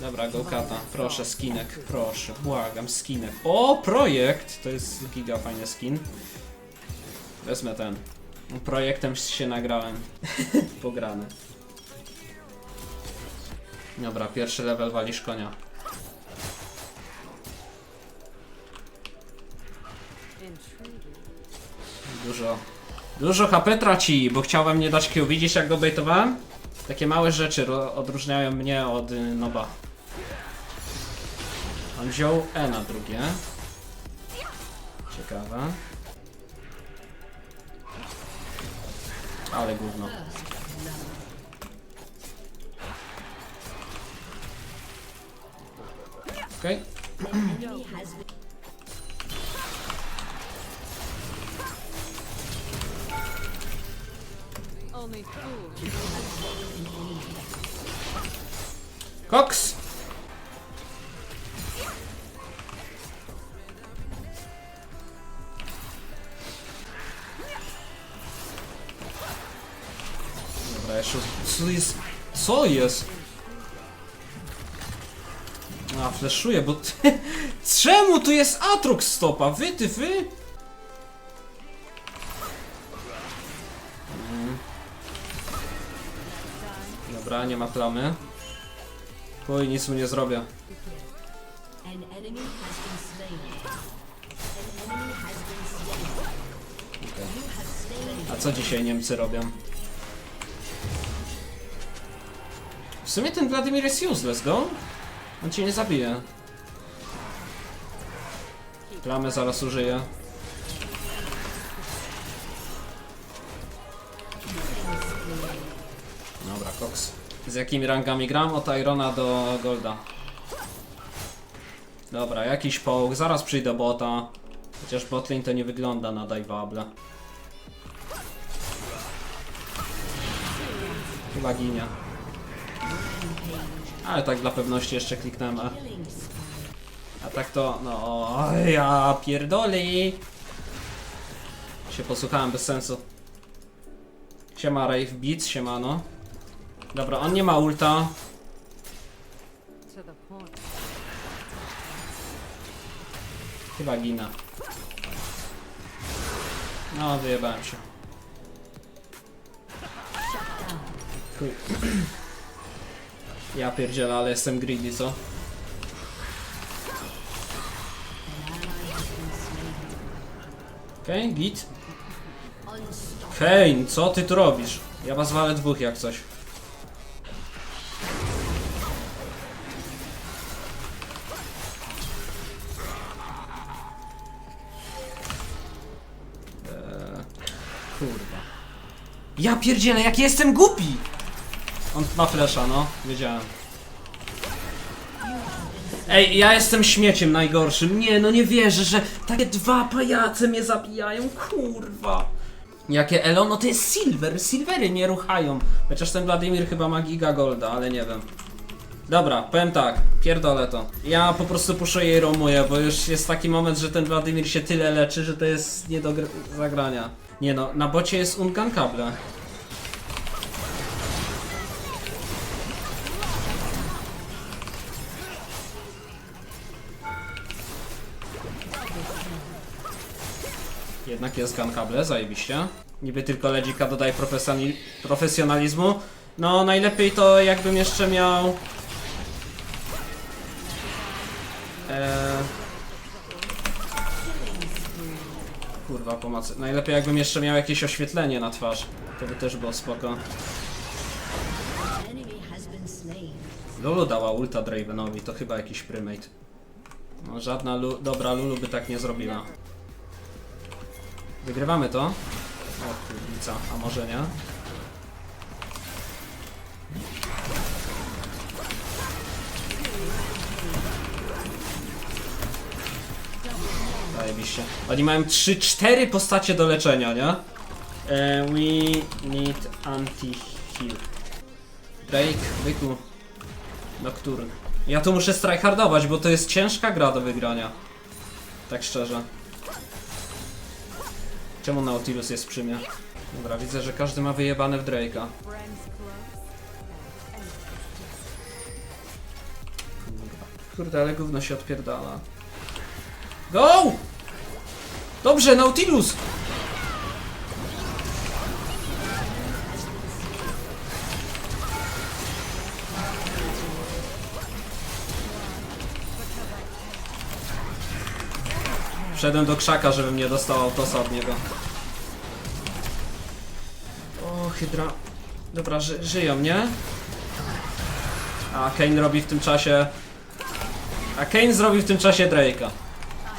Dobra, Gokata, proszę, skinek, proszę, błagam, skinek. O, projekt! To jest giga fajny skin. Wezmę ten. Projektem się nagrałem. Pograny. Dobra, pierwszy level walisz konia. Dużo. Dużo HP traci, bo chciałem nie dać Q. Widzisz jak go baitowałem? Takie małe rzeczy odróżniają mnie od y, Noba. On wziął E na drugie. Ciekawe. Ale gówno. Okej. Only fools. Co jest? A, fleszuję, bo... Czemu tu jest Atrox stopa? Wy, ty, wy? Mm. Dobra, nie ma plamy. Chuj, nic mu nie zrobię. A co dzisiaj Niemcy robią? W sumie ten Wladimir jest useless, go? On cię nie zabije. Plamę zaraz użyję. Dobra, Cox. Z jakimi rangami gram? Od Irona do Golda. Dobra, jakiś połk. Zaraz przyjdę bota. Chociaż botlane to nie wygląda na dajwable. Chyba ginie. Ale tak dla pewności jeszcze kliknąłem E. A tak to, no, ja pierdoli. Się posłuchałem bez sensu. Siema Rave Beats, siemano. Dobra, on nie ma ulta. Chyba ginę. No, wyjebałem się. Chuj. Ja pierdzielę, ale jestem greedy, co? Okej, okay, git. Kane, co ty tu robisz? Ja was walę dwóch jak coś. Eee, kurwa. Ja pierdzielę, jak jestem głupi! On ma flesza, no, wiedziałem. Ej, ja jestem śmieciem najgorszym. Nie, no nie wierzę, że takie dwa pajace mnie zabijają, kurwa. Jakie elo? No to jest silver, silvery nie ruchają. Chociaż ten Wladimir chyba ma giga golda, ale nie wiem. Dobra, powiem tak, pierdolę to. Ja po prostu puszuję i romuję, bo już jest taki moment, że ten Wladimir się tyle leczy, że to jest nie do gr- zagrania. Nie no, na bocie jest ungankable. Jednak jest gankable, zajebiście. Niby tylko ledzika dodaje profesjonali- profesjonalizmu. No, najlepiej to jakbym jeszcze miał... Eee... Kurwa, pomocy. Najlepiej jakbym jeszcze miał jakieś oświetlenie na twarz. To by też było spoko. Lulu dała ulta Dravenowi, to chyba jakiś primate. No, żadna lu dobra Lulu by tak nie zrobiła. Wygrywamy to? O kurwica, a może nie? Zajebiście. Oni mają 3-4 postacie do leczenia, nie? E, we need anti-heal. Drake, byku. Nocturne. Ja tu muszę strajhardować, bo to jest ciężka gra do wygrania. Tak szczerze. Czemu Nautilus jest przy mnie? Dobra, widzę, że każdy ma wyjebane w Drake'a. Kurde, ale gówno się odpierdala. Go! Dobrze, Nautilus! Wszedłem do krzaka, żebym nie dostał autosa od niego. O, hydra. Dobra, ży żyją, nie? A Kane robi w tym czasie... A Kane zrobi w tym czasie Drake'a.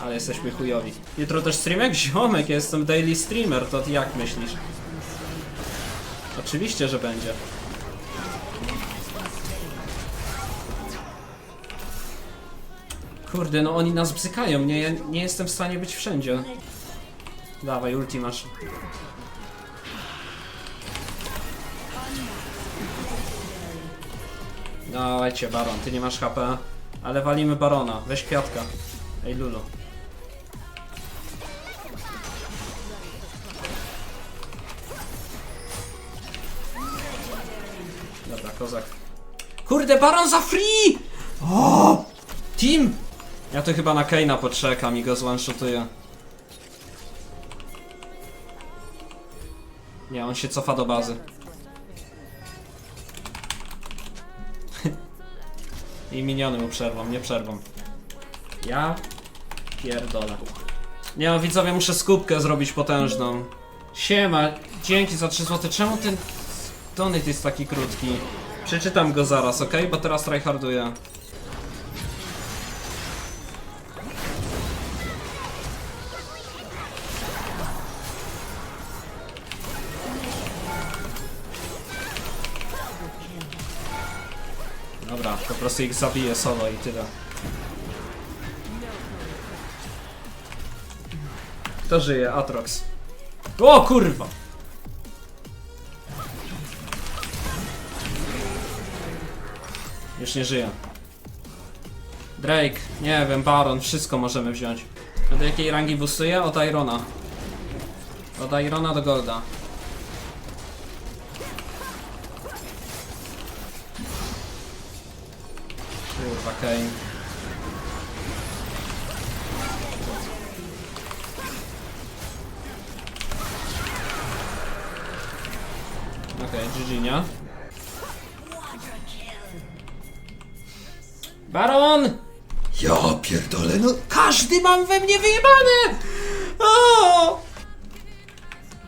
Ale jesteśmy chujowi. Jutro też streamek? Ziomek, ja jestem daily streamer, to jak myślisz? Oczywiście, że będzie. Kurde, no oni nas bzykają, nie, ja nie jestem w stanie być wszędzie. Dawaj, ulti masz. Dawajcie, Baron, ty nie masz HP. Ale walimy Barona, weź kwiatka. Ej, Lulu. Dobra, kozak. Kurde, Baron za free! O! Team! Ja to chyba na Kane'a poczekam i go zone-shotuję. Nie, on się cofa do bazy. I miniony mu przerwą, nie przerwą. Ja pierdolę. Nie no, widzowie, muszę skupkę zrobić potężną. Siema, dzięki za 3 zł. Czemu ten donate jest taki krótki? Przeczytam go zaraz, ok? Bo teraz tryharduję. Po prostu ich zabiję solo i tyle. Kto żyje? Atrox. O kurwa! Już nie żyje. Drake, nie wiem, Baron, wszystko możemy wziąć. Do jakiej rangi boostuje? Od Irona. Od Irona do Golda. Kurwa, Kane. Okej, GG, nie? Baron! Ja pierdolę, no Każdy mam we mnie wyjebane! O!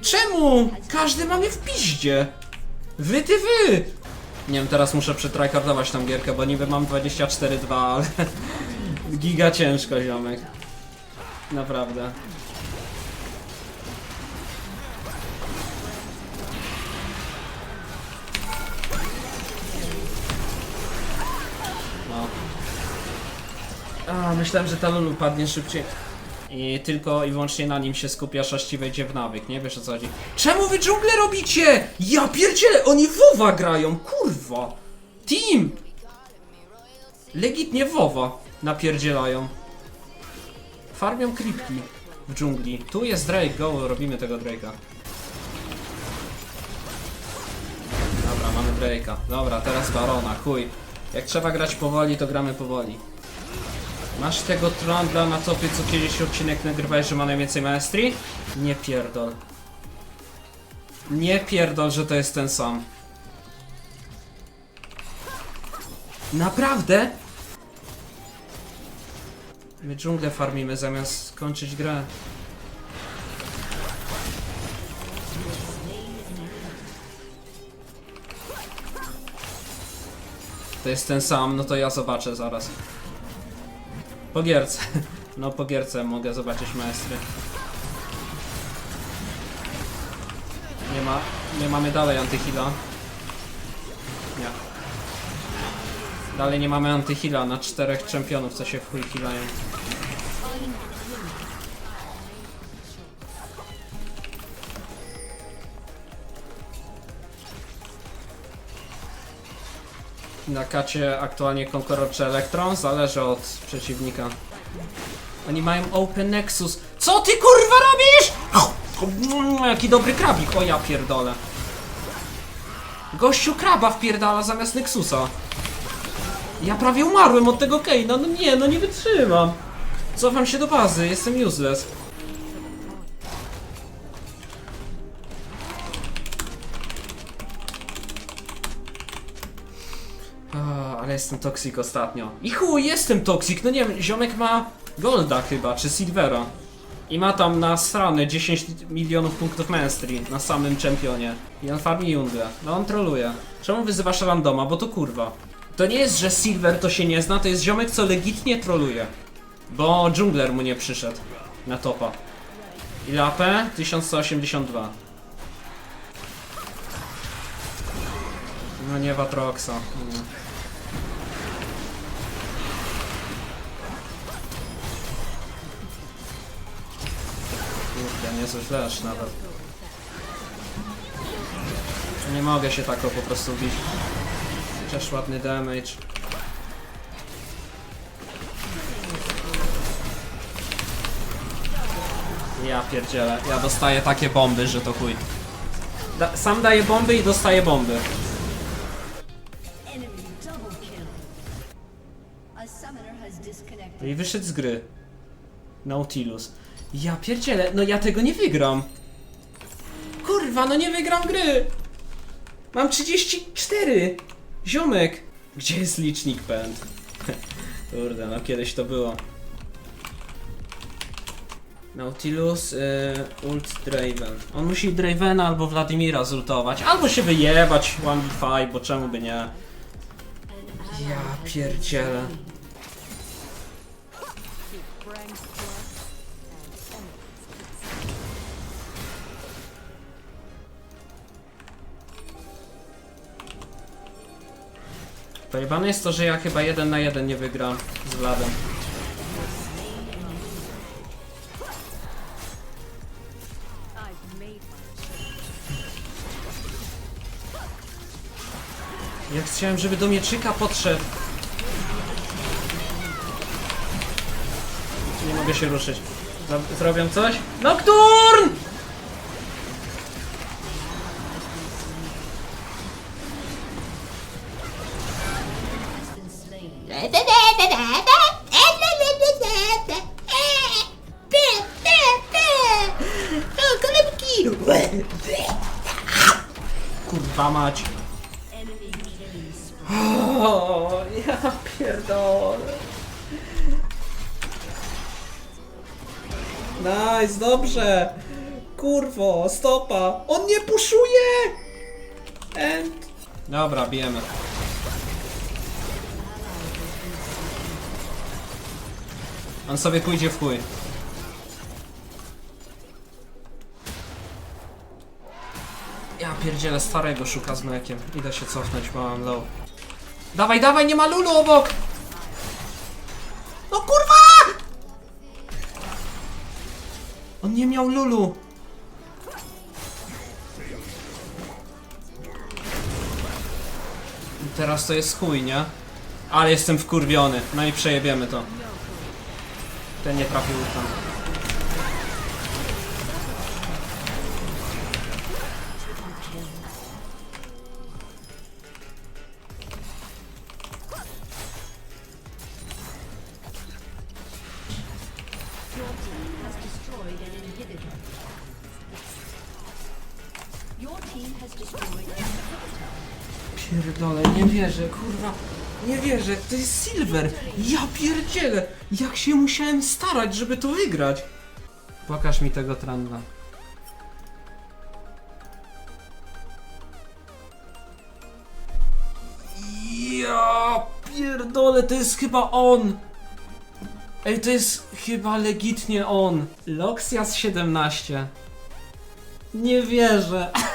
Czemu? Każdy ma mnie w piździe. Wy ty wy! Nie wiem, teraz muszę przetrykardować tą gierkę, bo niby mam 24-2, ale giga ciężko, ziomek. Naprawdę. No. A, myślałem, że ta Lulu padnie szybciej. I tylko i wyłącznie na nim się skupiasz, aż ci wejdzie w nawyk, nie? Wiesz o co chodzi. Czemu wy dżunglę robicie? Ja pierdzielę, oni WoWa grają, kurwa! Team! Legitnie WoWa napierdzielają. Farmią klipki w dżungli. Tu jest Drake, go, robimy tego Drake'a. Dobra, mamy Drake'a. Dobra, teraz Barona, chuj. Jak trzeba grać powoli, to gramy powoli. Masz tego trądla na topie, co kiedyś odcinek nagrywałeś, że ma najwięcej maestrii? Nie pierdol. Nie pierdol, że to jest ten sam. Naprawdę? My dżunglę farmimy zamiast skończyć grę. To jest ten sam, no to ja zobaczę zaraz. Po gierce. No po gierce mogę zobaczyć maestry. Nie ma, nie mamy dalej antyhila. Nie. Dalej nie mamy antyhila na czterech czempionów, co się w chuj healają. Na kacie aktualnie Conqueror czy Electron, zależy od przeciwnika. Oni mają Open Nexus. Co ty kurwa robisz? Mm, Jaki dobry krabik, o ja pierdolę. Gościu kraba wpierdala zamiast Nexusa. Ja prawie umarłem od tego Keina, no nie, no nie wytrzymam. Cofam się do bazy, jestem useless. Jestem toksik ostatnio. I chuj, jestem toksik, no nie wiem, ziomek ma golda chyba, czy silvera. I ma tam na strony 10 milionów punktów mastery na samym czempionie. I on farmi jungle. No on troluje. Czemu wyzywasz randoma? Bo to kurwa. To nie jest, że Silver to się nie zna, to jest ziomek, co legitnie troluje. Bo dżungler mu nie przyszedł na topa. Ile AP? 1182. No nie Watroxa. Nie. Kurde, niezły flash nawet. Nie mogę się tak po prostu bić. Chociaż ładny damage. Ja pierdzielę, ja dostaję takie bomby, że to chuj. Da sam daję bomby i dostaję bomby. I wyszedł z gry. Nautilus. Ja pierdzielę, no ja tego nie wygram. Kurwa, no nie wygram gry. Mam 34. Ziomek. Gdzie jest licznik pęd? Kurde, no kiedyś to było. Nautilus, y, ult Draven. On musi Dravena albo Wladimira zultować, albo się wyjebać 1v5, bo czemu by nie? Ja pierdzielę. Pojebane jest to, że ja chyba jeden na jeden nie wygram z my Ja chciałem, żeby do mieczyka podszedł. Nie mogę się ruszyć. Zro- Zrobią coś? Nocturn! Kurwa mać. O, ja pierdolę. Nice, dobrze. Kurwo, stopa. On nie puszuje! And... Dobra, bijemy. On sobie pójdzie w chuj. Ja pierdzielę starego szuka z mlekiem. Idę się cofnąć, bo mam low. Dawaj, dawaj, nie ma Lulu obok! No kurwa! On nie miał Lulu. Teraz to jest chuj, nie? Ale jestem wkurwiony. No i przejebiemy to. Ten nie trafił tam. Pierdolę, nie wierzę, kurwa. Nie wierzę, to jest Silver. Ja pierdzielę. Jak się musiałem starać, żeby to wygrać. Pokaż mi tego tranda. Pierdolę, to jest chyba on. Ej, to jest chyba legitnie on. Loxias 17. Nie wierzę.